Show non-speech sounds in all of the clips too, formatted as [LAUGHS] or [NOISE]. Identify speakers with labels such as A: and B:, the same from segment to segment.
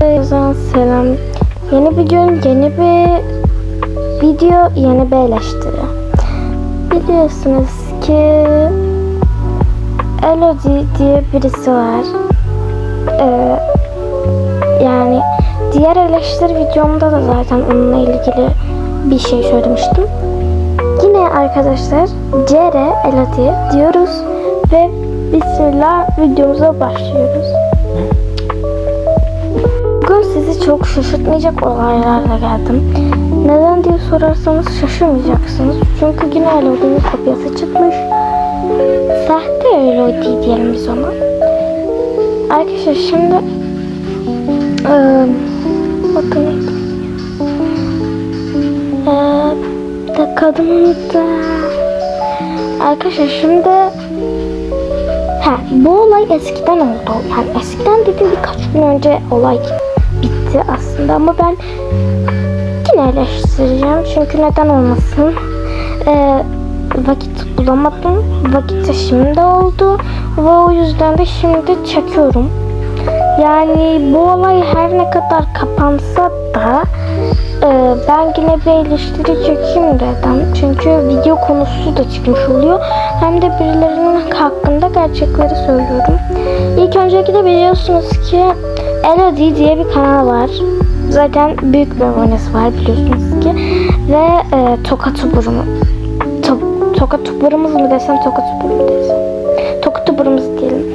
A: Herkese selam. Yeni bir gün, yeni bir video, yeni bir eleştiri. Biliyorsunuz ki Elodie diye birisi var. Ee, yani diğer eleştiri videomda da zaten onunla ilgili bir şey söylemiştim. Yine arkadaşlar CR Elodie diyoruz ve Bismillah videomuza başlıyoruz. Bugün sizi çok şaşırtmayacak olaylarla geldim. Neden diye sorarsanız şaşırmayacaksınız. Çünkü yine Elodie'nin kopyası çıkmış. Sahte Elodie diyelim biz ona. Arkadaşlar şimdi eee bakın bir dakika adını unuttum. Arkadaşlar şimdi Ha, bu olay eskiden oldu. Yani eskiden dediğim birkaç gün önce olay bitti aslında ama ben yine eleştireceğim. Çünkü neden olmasın? Ee, vakit bulamadım. Vakit şimdi oldu. Ve o yüzden de şimdi çekiyorum. Yani bu olay her ne kadar kapansa da e, ben yine bir eleştiri çekeyim dedim. Çünkü video konusu da çıkmış oluyor. Hem de birilerinin hakkında gerçekleri söylüyorum. İlk önceki de biliyorsunuz ki Elodie diye bir kanal var. Zaten büyük bir abonesi var biliyorsunuz ki. Ve e, Toka Tubur'u mu? To, toka Tubur'umuz mu desem Toka Tubur desem? Toka Tubur'umuz diyelim.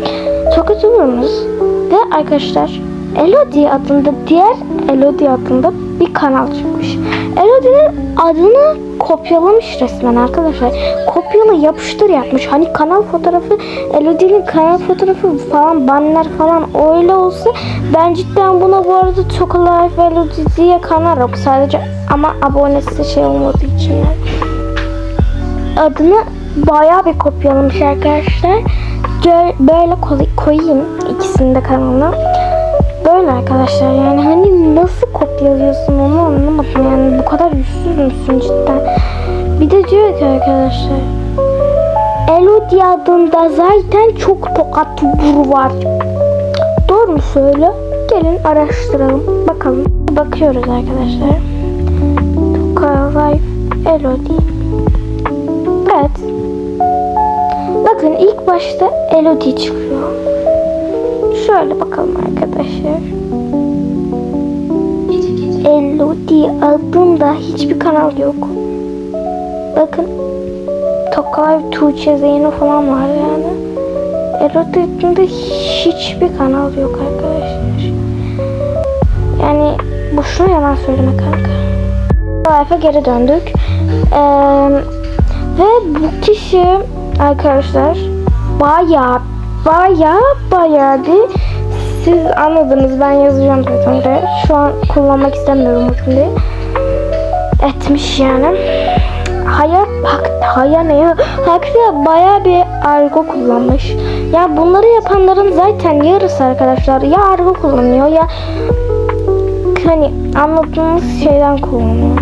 A: Toka Tubur'umuz ve arkadaşlar Elodie adında diğer Elodie adında bir kanal çıkmış. Elodie'nin adını kopyalamış resmen arkadaşlar. Kopyala yapıştır yapmış. Hani kanal fotoğrafı Elodie'nin kanal fotoğrafı falan banner falan öyle olsa ben cidden buna bu arada Toka Life Elodie diye kanal yok sadece ama abonesi şey olmadığı için. Adını bayağı bir kopyalamış arkadaşlar. Böyle koy- koyayım ikisini de kanalına. Böyle arkadaşlar yani hani nasıl kopyalıyorsun onu anlamadım yani bu kadar yüzsüz müsün cidden. Bir de diyor ki arkadaşlar Elodie adında zaten çok tokat buru var. Doğru mu söyle? Gelin araştıralım bakalım. Bakıyoruz arkadaşlar. Toka Life Elodie. Evet. Bakın ilk başta Elodie çıkıyor. Şöyle bakalım arkadaşlar. Elodie adında hiçbir kanal yok. Bakın Tokay, Tuğçe, Zeyno falan var yani. Elodie adında hiçbir kanal yok arkadaşlar. Yani boşuna yalan söyleme kanka. Life'a geri döndük. Ee, ve bu kişi arkadaşlar bayağı bayağı bayağı bir siz anladınız ben yazacağım zaten buraya. Şu an kullanmak istemiyorum bu cümleyi. Etmiş yani. Haya bak haya ne ya? Hakkı bayağı bir argo kullanmış. Ya bunları yapanların zaten yarısı arkadaşlar ya argo kullanıyor ya hani anladığımız şeyden kullanıyor.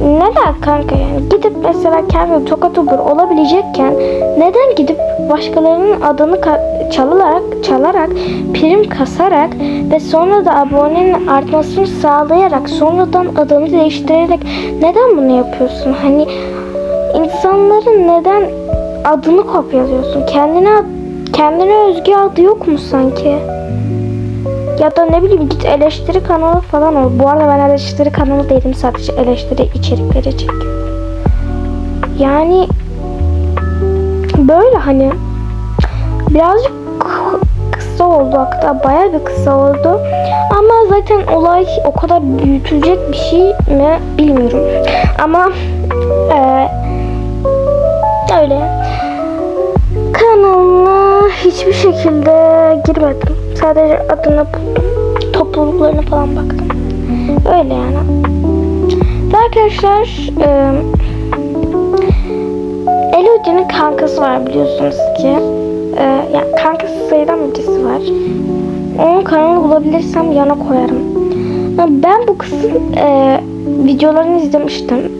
A: Neden kanka yani gidip mesela kendi tokatubur olabilecekken neden gidip başkalarının adını çalarak çalarak prim kasarak ve sonra da abonenin artmasını sağlayarak sonradan adını değiştirerek neden bunu yapıyorsun? Hani insanların neden adını kopyalıyorsun? Kendine kendine özgü adı yok mu sanki? Ya da ne bileyim git eleştiri kanalı falan ol. Bu arada ben eleştiri kanalı değilim sadece eleştiri içerikleri çekiyorum. Yani böyle hani birazcık kısa oldu hatta bayağı bir kısa oldu. Ama zaten olay o kadar büyütülecek bir şey mi bilmiyorum. Ama eee öyle. Kanalına hiçbir şekilde girmedim. Sadece adını buldum. Topluluklarına falan baktım. Öyle yani. Ve arkadaşlar e, Elodie'nin kankası var biliyorsunuz ki. E, yani kankası sayıdan birisi var. Onun kanalını bulabilirsem yana koyarım. Ben bu kızın e, videolarını izlemiştim.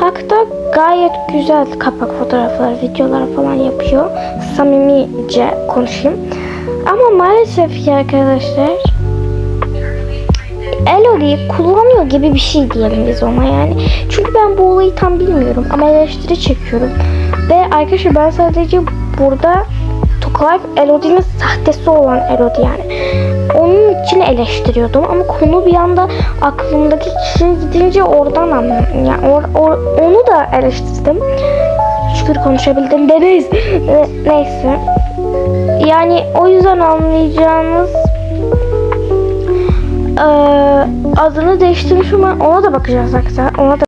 A: Hatta gayet güzel kapak fotoğrafları, videolar falan yapıyor. Samimice konuşayım. Ama maalesef ki arkadaşlar Elodie'yi kullanıyor gibi bir şey diyelim biz ona yani. Çünkü ben bu olayı tam bilmiyorum ama eleştiri çekiyorum. Ve arkadaşlar ben sadece burada Tokalife Elodie'nin sahtesi olan Elodie yani. Onun için eleştiriyordum ama konu bir anda aklımdaki kişiye gidince oradan anladım. Yani or- or- onu da eleştirdim. Şükür konuşabildim deriz. Ee, [LAUGHS] Neyse. Yani o yüzden anlayacağınız eee, adını değiştirmiş ama ona da bakacağız arkadaşlar. Ona da